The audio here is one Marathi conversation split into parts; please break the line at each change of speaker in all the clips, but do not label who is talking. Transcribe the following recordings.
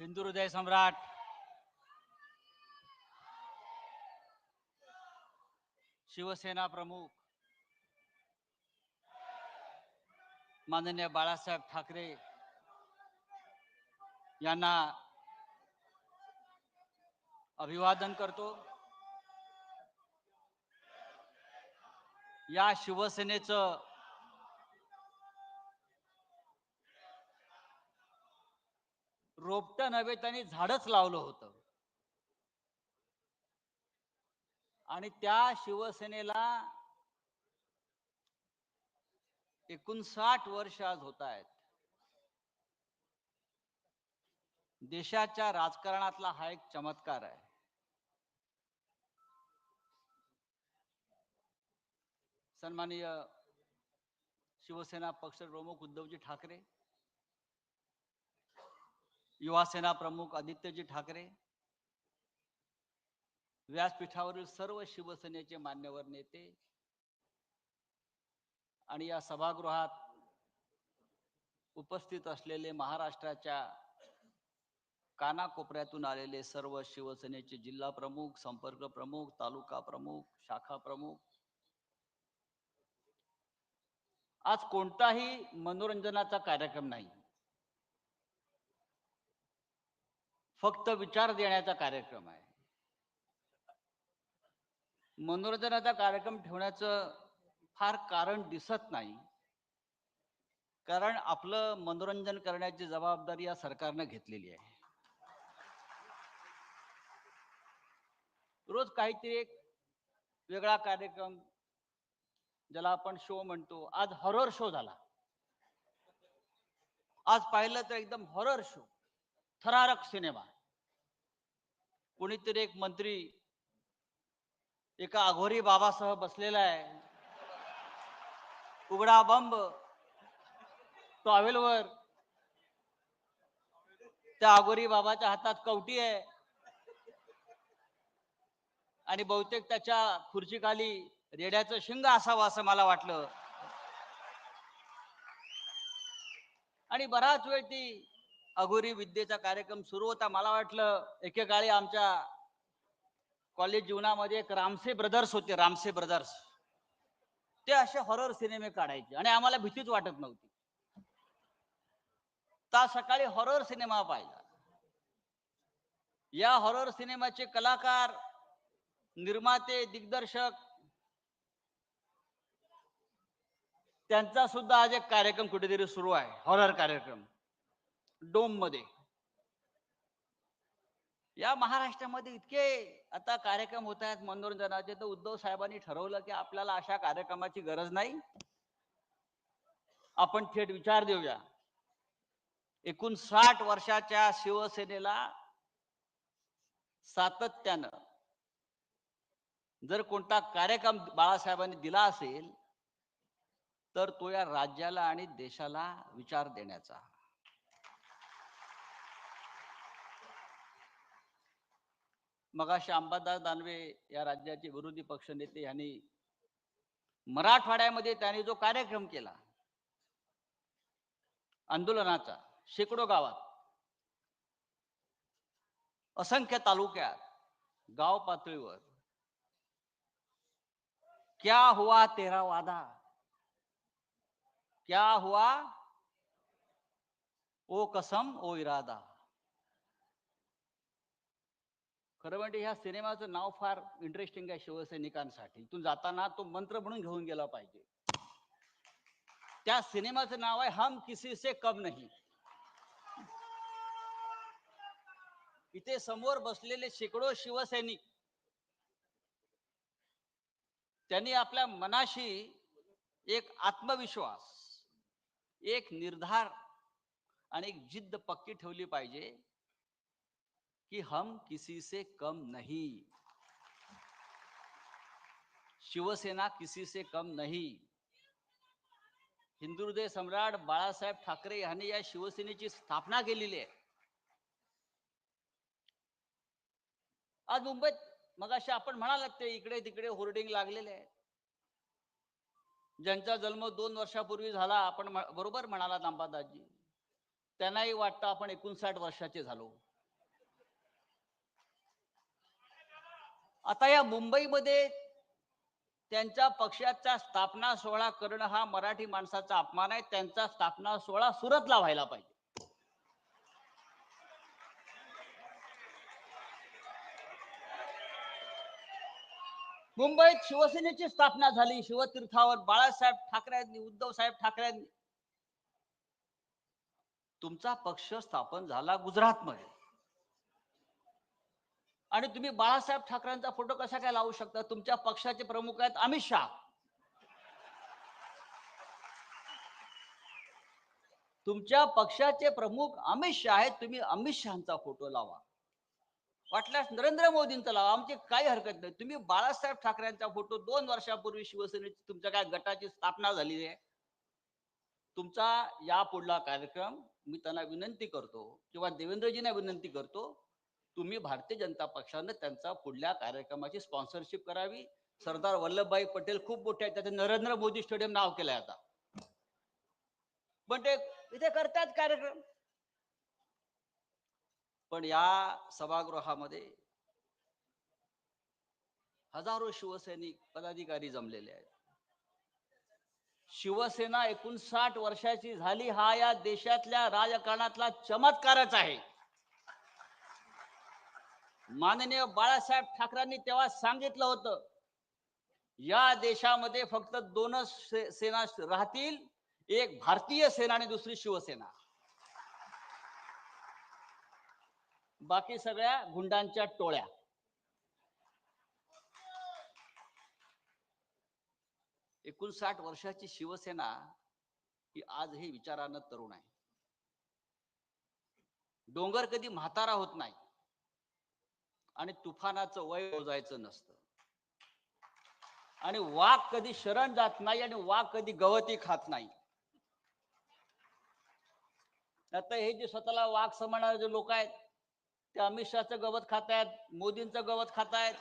हिंदू हृदय सम्राट। शिवसेना प्रमुख। माननीय बाळासाहेब ठाकरे यांना अभिवादन करतो. या शिवसेनेचं रोपटं नव्हे त्यांनी झाडच लावलं होतं. आणि त्या शिवसेनेला एकोणसाठ वर्ष आज होत आहेत. देशाच्या राजकारणातला हा एक चमत्कार आहे. सन्माननीय शिवसेना पक्ष प्रमुख उद्धवजी ठाकरे युवासेना प्रमुख आदित्यजी ठाकरे. व्यासपीठावरील सर्व शिवसेनेचे मान्यवर नेते. आणि या सभागृहात उपस्थित असलेले महाराष्ट्राच्या कानाकोपऱ्यातून आलेले सर्व शिवसेनेचे जिल्हा प्रमुख संपर्क प्रमुख तालुका प्रमुख शाखा प्रमुख. आज कोणताही मनोरंजनाचा कार्यक्रम नाही. फक्त विचार देण्याचा कार्यक्रम आहे. मनोरंजनाचा कार्यक्रम ठेवण्याचं फार कारण दिसत नाही. कारण आपलं मनोरंजन करण्याची जबाबदारी या सरकारनं घेतलेली आहे. रोज काहीतरी एक वेगळा कार्यक्रम ज्याला आपण शो म्हणतो. आज हॉरर शो झाला. आज पाहिलं तर एकदम हॉरर शो थरारक सिनेमा. कोणीतरी एक मंत्री एका अघोरी बाबासह बसलेला आहे. उघडा बंब. टॉवेलवर. त्या अघोरी बाबाच्या हातात कवटी आहे. आणि बहुतेक त्याच्या खुर्चीखाली रेड्याचं शिंग असावं असं मला वाटलं. आणि बराच वेळ ती अघोरी विद्येचा कार्यक्रम सुरू होता. मला वाटलं एकेकाळी आमच्या कॉलेज जीवनामध्ये एक रामसे ब्रदर्स होते. रामसे ब्रदर्स ते असे हॉरर सिनेमे काढायचे आणि आम्हाला भीतीच वाटत नव्हती. ता सकाळी हॉरर सिनेमा पाहिला. या हॉरर सिनेमाचे कलाकार निर्माते दिग्दर्शक त्यांचा सुद्धा आज एक कार्यक्रम कुठेतरी सुरू आहे. हॉरर कार्यक्रम. डोममध्ये या महाराष्ट्रामध्ये इतके आता कार्यक्रम होत आहेत मनोरंजनाचे तर उद्धव साहेबांनी ठरवलं की आपल्याला अशा कार्यक्रमाची गरज नाही. आपण थेट विचार देऊया. एकूण साठ वर्षाच्या शिवसेनेला सातत्यानं जर कोणता कार्यक्रम बाळासाहेबांनी दिला असेल तर तो या राज्याला आणि देशाला विचार देण्याचा. मगाशी अंबादास दानवे या राज्याचे विरोधी पक्षनेते यांनी मराठवाड्यामध्ये त्यांनी जो कार्यक्रम केला आंदोलनाचा शेकडो गावात असंख्य तालुक्यात गाव पातळीवर क्या हुआ तेरा वादा? क्या हुआ ओ कसम ओ इरादा? खरं म्हणजे ह्या सिनेमाचं नाव फार इंटरेस्टिंग आहे शिवसैनिकांसाठी. इथून जाताना तो मंत्र म्हणून घेऊन गेला पाहिजे. त्या सिनेमाचं नाव आहे हम किसी से कम नाही. इथे समोर बसलेले शेकडो शिवसैनिक त्यांनी आपल्या मनाशी एक आत्मविश्वास एक निर्धार आणि एक जिद्द पक्की ठेवली पाहिजे. कि हम किसी से कम नहीं। शिवसेना किसी से कम नहीं। हिंदू सम्राट बाळासाहेब ठाकरे यांनी या शिवसेनेची स्थापना केलेली आहे. आज मुंबईत मगाशी आपण म्हणालात ते इकडे तिकडे होर्डिंग लागलेले आहे. ज्यांचा जन्म दोन वर्षापूर्वी झाला आपण बरोबर म्हणाला अंबादासजी. त्यांनाही वाटतं आपण एकोणसाठ वर्षाचे झालो. आता या मुंबईमध्ये त्यांच्या पक्षाचा स्थापना सोहळा करणं हा मराठी माणसाचा अपमान आहे. त्यांचा स्थापना सोहळा सुरतला व्हायला पाहिजे. मुंबईत शिवसेनेची स्थापना झाली. शिवतीर्थावर बाळासाहेब ठाकरेंनी उद्धव साहेब ठाकरेंनी तुमचा पक्ष स्थापन झाला गुजरातमध्ये. आणि तुम्ही बाळासाहेब ठाकरेंचा फोटो कसा काय लावू शकता? तुमच्या पक्षाचे प्रमुख आहेत अमित शहा. तुमच्या पक्षाचे प्रमुख अमित शहा आहेत तुम्ही अमित शहाचा फोटो लावा. वाटल्यास नरेंद्र मोदींचा लावा आमची काही हरकत नाही. तुम्ही बाळासाहेब ठाकरेंचा फोटो दोन वर्षापूर्वी शिवसेनेची तुमच्या काय गटाची स्थापना झालेली आहे? तुमचा या पुढला कार्यक्रम मी त्यांना विनंती करतो किंवा देवेंद्रजींना विनंती करतो तुम्ही भारतीय जनता पक्षानं त्यांचा पुढल्या कार्यक्रमाची स्पॉन्सरशिप करावी. सरदार वल्लभभाई पटेल खूप मोठे आहेत. त्याचं नरेंद्र मोदी स्टेडियम नाव केलंय आता. पण ते इथे करतात कार्यक्रम. पण या सभागृहामध्ये हजारो शिवसैनिक पदाधिकारी जमलेले आहेत. शिवसेना एकोणसाठ वर्षाची झाली. हा या देशातल्या राजकारणातला चमत्कारच आहे. माननीय बाळासाहेब ठाकरेंनी तेव्हा सांगितलं होतं या देशामध्ये फक्त दोनच सेना राहतील एक भारतीय सेना आणि दुसरी शिवसेना. बाकी सगळ्या गुंडांच्या टोळ्या. एकोणसाठ वर्षाची शिवसेना ही आजही विचारानं तरुण आहे. डोंगर कधी म्हातारा होत नाही. आणि तुफानाचं वय मोजायचं नसतं. आणि वाघ कधी शरण जात नाही आणि वाघ कधी गवती खात नाही. आता हे जे स्वतःला वाघ समजणारे जे लोक आहेत ते अमित शहाचं गवत खातायत मोदींचं गवत खातायत.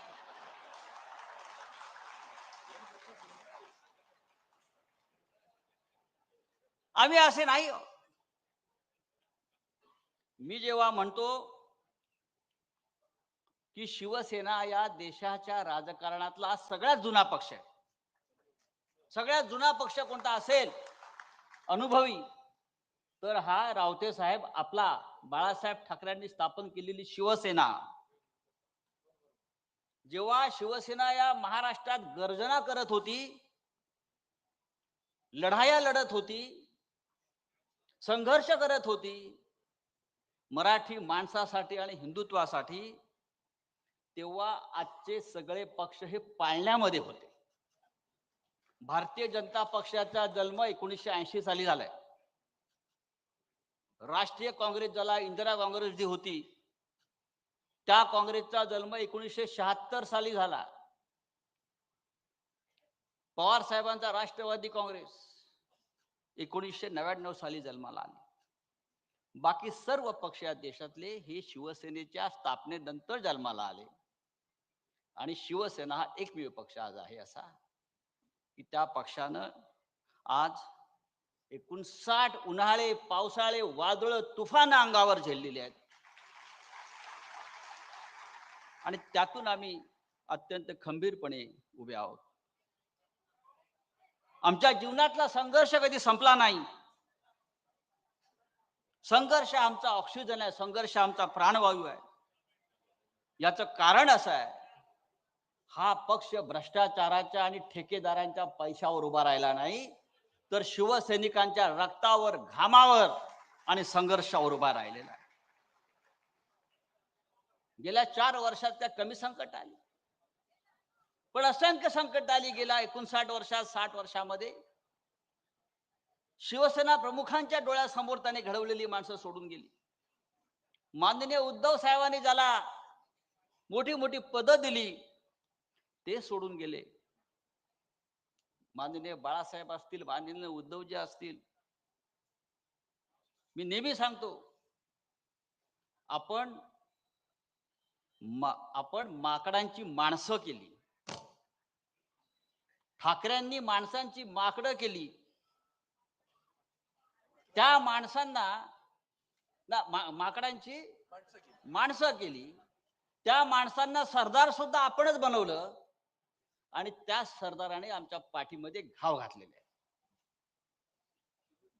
आम्ही असे नाही हो. मी जेव्हा म्हणतो की शिवसेना या देशाच्या राजकारणातला सगळ्यात जुना पक्ष आहे. सगळ्यात जुना पक्ष कोणता असेल? अनुभवी. तर हा रावते साहेब आपला बाळासाहेब ठाकरेंनी स्थापन केलेली शिवसेना. जेव्हा शिवसेना या महाराष्ट्रात गर्जना करत होती लढाया लढत होती संघर्ष करत होती मराठी माणसासाठी आणि हिंदुत्वासाठी तेव्हा आजचे सगळे पक्ष हे पाळण्यामध्ये होते. भारतीय जनता पक्षाचा जन्म एकोणीसशे ऐंशी साली झालाय. राष्ट्रीय काँग्रेस ज्याला इंदिरा काँग्रेस जी होती त्या काँग्रेसचा जन्म एकोणीसशे शहात्तर साली झाला. पवार साहेबांचा राष्ट्रवादी काँग्रेस एकोणीसशे नव्याण्णव साली जन्माला आले. बाकी सर्व पक्ष या देशातले हे शिवसेनेच्या स्थापनेनंतर जन्माला आले. आणि शिवसेना हा एकमेव पक्ष आज आहे असा की त्या पक्षानं आज एकोणसाठ उन्हाळे पावसाळे वादळ तुफान अंगावर झेललेले आहेत. आणि त्यातून आम्ही अत्यंत खंबीरपणे उभे आहोत. आमच्या जीवनातला संघर्ष कधी संपला नाही. संघर्ष आमचा ऑक्सिजन आहे संघर्ष आमचा प्राणवायू आहे. याचं कारण असं आहे हा पक्ष भ्रष्टाचाराच्या आणि ठेकेदारांच्या पैशावर उभा राहिला नाही तर शिवसैनिकांच्या रक्तावर घामावर आणि संघर्षावर उभा राहिलेला आहे. गेल्या चार वर्षात त्या कमी संकट आली. पण असंख्य संकट आली गेल्या एकोणसाठ वर्षात साठ वर्षामध्ये. शिवसेना प्रमुखांच्या डोळ्यासमोर त्याने घडवलेली माणसं सोडून गेली. माननीय उद्धव साहेबांनी ज्याला मोठी मोठी पदं दिली ते सोडून गेले. माननीय बाळासाहेब असतील माननीय उद्धवजी असतील. मी नेहमी सांगतो आपण मा- आपण माकडांची माणसं केली. ठाकऱ्यांनी माणसांची माकडं केली. त्या माणसांना ना मा- माकडांची माणसं केली. त्या माणसांना सरदार सुद्धा आपणच बनवलं. आणि त्या सरदाराने आमच्या पाठीमध्ये घाव घातलेले आहे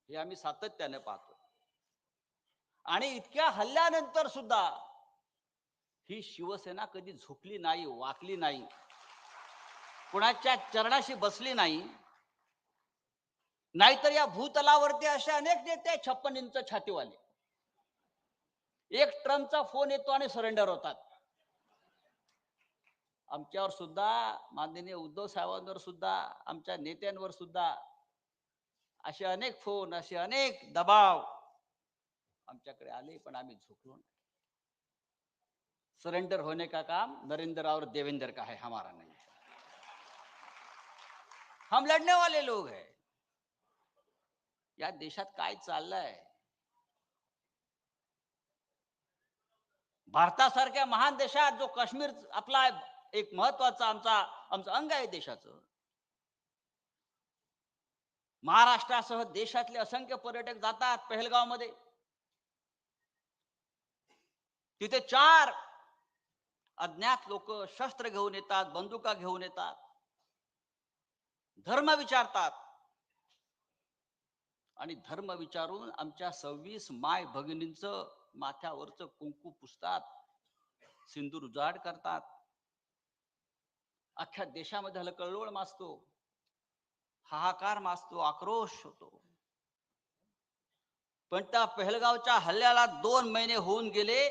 हे आम्ही सातत्याने पाहतो. आणि इतक्या हल्ल्यानंतर सुद्धा ही शिवसेना कधी झुकली नाही वाकली नाही कुणाच्या चरणाशी बसली नाही नाहीतर या भूतलावरती असे अनेक नेते छप्पन इंच छातीवाले. एक ट्रम्पचा फोन येतो आणि सरेंडर होतात. आमच्यावर सुद्धा माननीय उद्धव साहेबांवर सुद्धा आमच्या नेत्यांवर सुद्धा असे अनेक फोन असे अनेक दबाव आमच्याकडे आले पण आम्ही झुकलो नाही. सरेंडर होने का काम? नरेंद्र और देवेंद्र का है? हमारा नहीं. हम लढने वाले लोग है. या देशात काय चाललंय? भारतासारख्या महान देशात जो काश्मीर आपला एक महत्त्वाचा आमचा आमचं अंग आहे देशाचं. महाराष्ट्रासह देशातले असंख्य पर्यटक जातात पहलगावमध्ये तिथे चार अज्ञात लोक शस्त्र घेऊन येतात बंदुका घेऊन येतात. धर्म विचारतात. आणि धर्म विचारून आमच्या सव्वीस माय भगिनींचं माथ्यावरचं कुंकू पुसतात सिंदूर उजाड करतात. अख्ख्या देशामध्ये हलकल्लोळ माजतो हाहाकार माजतो आक्रोश होतो. पण त्या पहलगावच्या हल्ल्याला दोन महिने होऊन गेले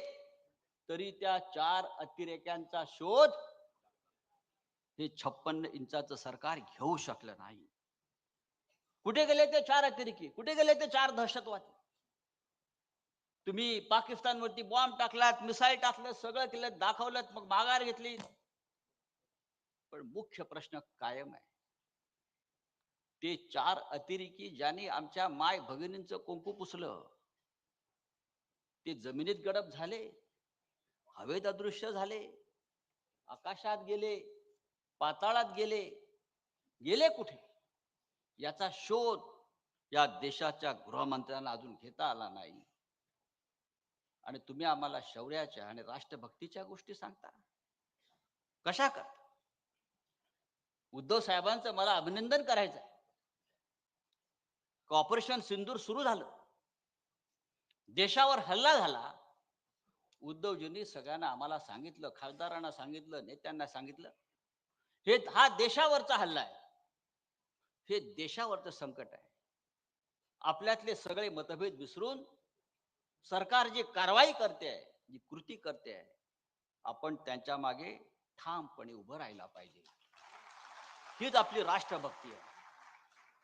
तरी त्या चार अतिरेक्यांचा शोध हे छप्पन्न इंचाचं सरकार घेऊ शकलं नाही. कुठे गेले ते चार अतिरेकी? कुठे गेले ते चार दहशतवादी? तुम्ही पाकिस्तानवरती बॉम्ब टाकलात मिसाईल टाकलं सगळं केलं दाखवलं मग माघार घेतली. पण मुख्य प्रश्न कायम आहे. ते चार अतिरेकी ज्यांनी आमच्या माय भगिनींच कुंकू पुसलं ते जमिनीत गडप झाले हवेत अदृश्य झाले आकाशात गेले पाताळात गेले गेले कुठे? याचा शोध या देशाच्या गृहमंत्र्यांना अजून घेता आला नाही. आणि तुम्ही आम्हाला शौर्याच्या आणि राष्ट्रभक्तीच्या गोष्टी सांगता? कशा करता? उद्धव साहेबांचं मला अभिनंदन करायचं आहे ऑपरेशन सिंदूर सुरू झालं. देशावर हल्ला झाला. उद्धवजींनी सगळ्यांना आम्हाला सांगितलं खासदारांना सांगितलं नेत्यांना सांगितलं. हे हा देशावरचा हल्ला आहे. हे देशावरचं संकट आहे. आपल्यातले सगळे मतभेद विसरून सरकार जी कारवाई करते आहे जी कृती करते आहे आपण त्यांच्या मागे ठामपणे उभं राहायला पाहिजे. हीच आपली राष्ट्रभक्ती आहे.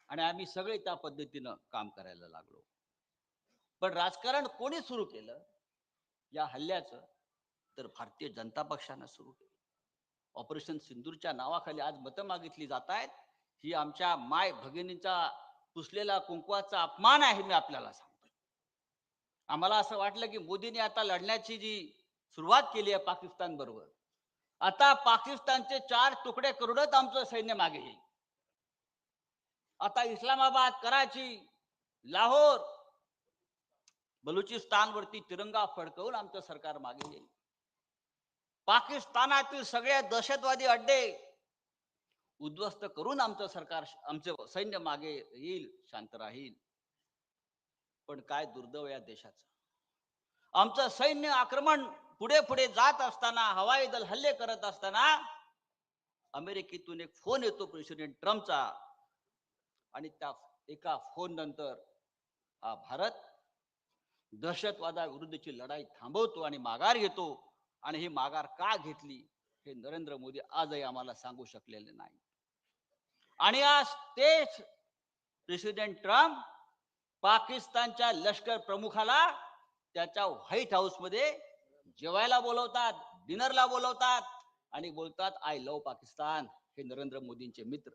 आणि आम्ही सगळे त्या पद्धतीनं काम करायला लागलो. पण राजकारण कोणी सुरू केलं? या हल्ल्याचं तर भारतीय जनता पक्षानं सुरू केलं. ऑपरेशन सिंदूरच्या नावाखाली आज मतं मागितली जात आहेत. ही आमच्या माय भगिनींचा पुसलेला कुंकवाचा अपमान आहे मी आपल्याला सांगतो आम्हाला असं वाटलं की मोदींनी आता लढण्याची जी सुरुवात केली आहे पाकिस्तान बरोबर आता पाकिस्तानचे चार तुकडे करूनच आमचं सैन्य मागे येईल. आता इस्लामाबाद कराची लाहोर बलुचिस्तानवरती तिरंगा फडकवून आमचं सरकार मागे येईल. पाकिस्तानातील सगळे दहशतवादी अड्डे उद्ध्वस्त करून आमचं सरकार आमचं सैन्य मागे येईल शांत राहील. पण काय दुर्दैव या देशाचं? आमचं सैन्य आक्रमण पुढे पुढे जात असताना हवाई दल हल्ले करत असताना अमेरिकेतून एक फोन येतो प्रेसिडेंट ट्रम्पचा. आणि त्या एका फोन नंतर हा भारत दहशतवादाविरुद्धची लढाई थांबवतो आणि माघार घेतो. आणि ही माघार का घेतली हे नरेंद्र मोदी आजही आम्हाला सांगू शकलेले नाही. आणि आज तेच प्रेसिडेंट ट्रम्प पाकिस्तानच्या लष्कर प्रमुखाला त्याच्या व्हाईट हाऊसमध्ये जेवायला बोलवतात डिनरला बोलवतात आणि बोलतात आय लव पाकिस्तान हे नरेंद्र मोदींचे मित्र.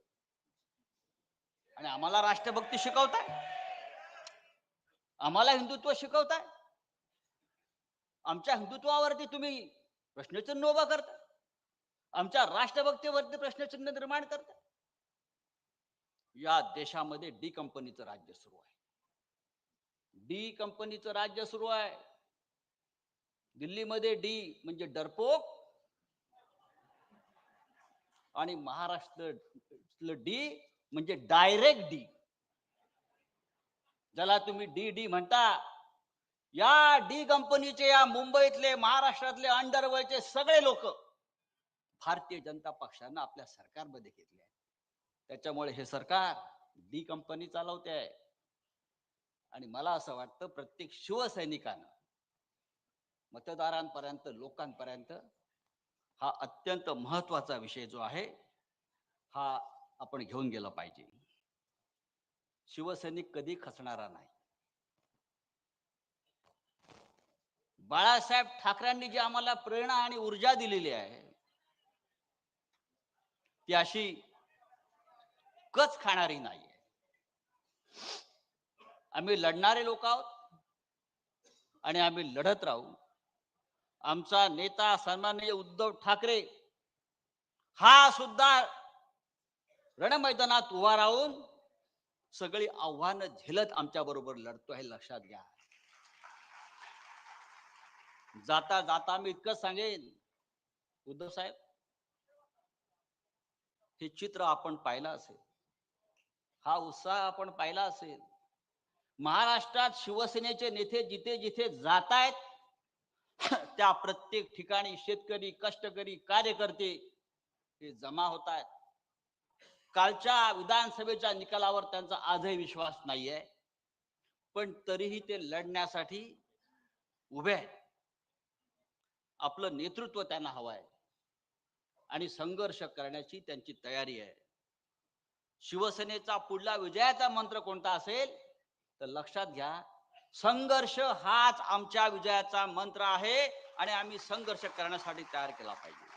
आणि आम्हाला राष्ट्रभक्ती शिकवताय. आम्हाला हिंदुत्व शिकवताय. आमच्या हिंदुत्वावरती तुम्ही प्रश्नचिन्ह उभा करता. आमच्या राष्ट्रभक्तीवरती प्रश्नचिन्ह निर्माण करता. या देशामध्ये डी कंपनीचं राज्य सुरू आहे. डी कंपनीचं राज्य सुरू आहे. दिल्लीमध्ये डी म्हणजे डरपोक आणि महाराष्ट्र डी म्हणजे डायरेक्ट डी. ज्याला तुम्ही डी डी म्हणता. या डी कंपनीचे या मुंबईतले महाराष्ट्रातले अंडरवर्ल्डचे सगळे लोक भारतीय जनता पक्षानं आपल्या सरकारमध्ये घेतले आहे त्याच्यामुळे हे सरकार डी कंपनी चालवते आहे. आणि मला असं वाटतं प्रत्येक शिवसैनिकानं मतदारांपर्यंत लोकांपर्यंत हा अत्यंत महत्त्वाचा विषय जो आहे हा आपण घेऊन गेला पाहिजे. शिवसैनिक कधी खचणारा नाही. बाळासाहेब ठाकरेंनी जी आम्हाला प्रेरणा आणि ऊर्जा दिलेली आहे ती अशी कच खाणारी नाही आम्ही लढणारे लोक आहोत आणि आम्ही लढत राहू. आमचा नेता सन्माननीय उद्धव ठाकरे हा सुद्धा रणमैदानात उभा राहून सगळी आव्हानं झेलत आमच्या बरोबर लढतो हे लक्षात घ्या. जाता जाता मी इतकंच सांगेन उद्धव साहेब हे चित्र आपण पाहिलं असेल हा उत्साह आपण पाहिला असेल. महाराष्ट्रात शिवसेनेचे नेते जिथे जिथे जात आहेत त्या प्रत्येक ठिकाणी शेतकरी कष्टकरी कार्यकर्ते हे जमा होत आहेत. कालच्या विधानसभेच्या निकालावर त्यांचा आजही विश्वास नाहीये. पण तरीही ते लढण्यासाठी उभे आहेत. आपलं नेतृत्व त्यांना हवं आहे. आणि संघर्ष करण्याची त्यांची तयारी आहे. शिवसेनेचा पुढला विजयाचा मंत्र कोणता असेल तर लक्षात घ्या संघर्ष हाच आमच्या विजयाचा मंत्र आहे आणि आम्ही संघर्ष करण्यासाठी तयार केला पाहिजे.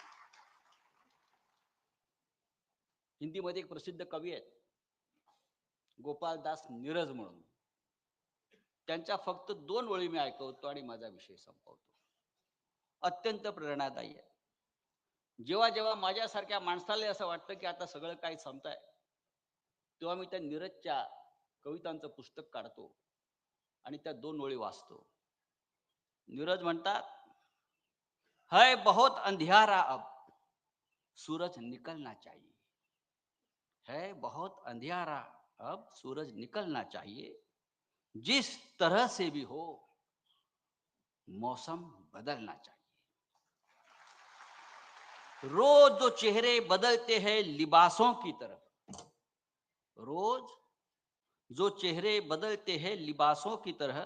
हिंदीमध्ये एक प्रसिद्ध कवी आहेत. गोपालदास नीरज म्हणून. त्यांच्या फक्त दोन ओळी मी ऐकवतो आणि माझा विषय संपवतो. अत्यंत प्रेरणादायी आहे जेव्हा जेव्हा माझ्यासारख्या माणसाला असं वाटतं की आता सगळं काही संपतंय तेव्हा मी त्या नीरजच्या कवितांचं पुस्तक काढतो. आणि त्या दोन ओळी वाचतो. नीरज म्हणतात, है बहुत अंधियारा अब, सूरज निकलना चाहिए. है बहुत अंधियारा अब, सूरज निकलना चाहिए। जिस तरह से भी हो, मौसम बदलना चाहिए. रोज जो चेहरे बदलते हैं लिबासों की तरह रोज जो चेहरे बदलते हैं लिबासों की तरह,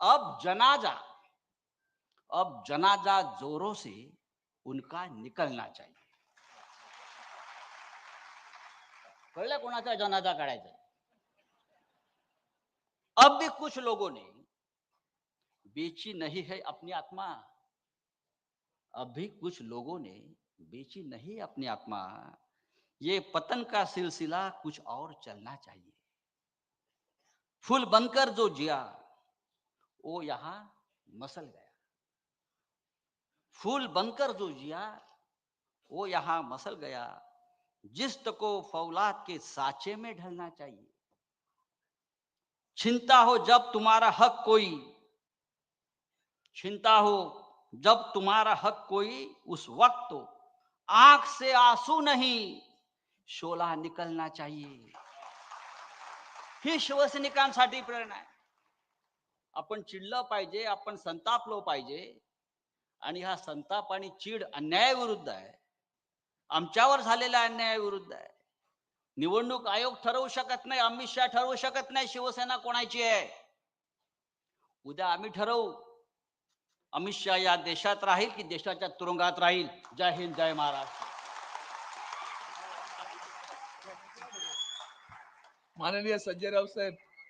अब जनाजा अब जनाजा जोरों से उनका निकलना चाहिए। कळलं कोणाचा जनाजा काढायचा अब भी कुछ लोगों ने, बेची नहीं है अपनी आत्मा। अब भी कुछ लोगों ने बेची नहीं अपनी आत्मा। ये पतन का सिलसिला कुछ और चलना चाहिए। फूल बनकर जो जिया, वो यहाँ मसल गया। फूल बनकर जो जिया, वो यहाँ मसल गया। जिस्त को फौलाद के साचे में ढलना चाहिए। चिंता हो जब तुम्हारा हक कोई चिंता हो जब तुम्हारा हक कोई, उस वक्त आँख से आँसू नहीं, शोला निकलना चाहिए। ही शिवसैनिकांसाठी प्रेरणा आहे. आपण चिडलं पाहिजे आपण संतापलो पाहिजे आणि हा संताप आणि चीड अन्यायाविरुद्ध आहे. आमच्यावर झालेल्या अन्यायाविरुद्ध आहे. निवडणूक आयोग ठरवू शकत नाही अमित शहा ठरवू शकत नाही शिवसेना कोणाची आहे. उद्या आम्ही ठरवू. अमित शहा या देशात राहील की देशाच्या तुरुंगात राहील. जय हिंद जय महाराष्ट्र.
माननीय संजय राव साहेब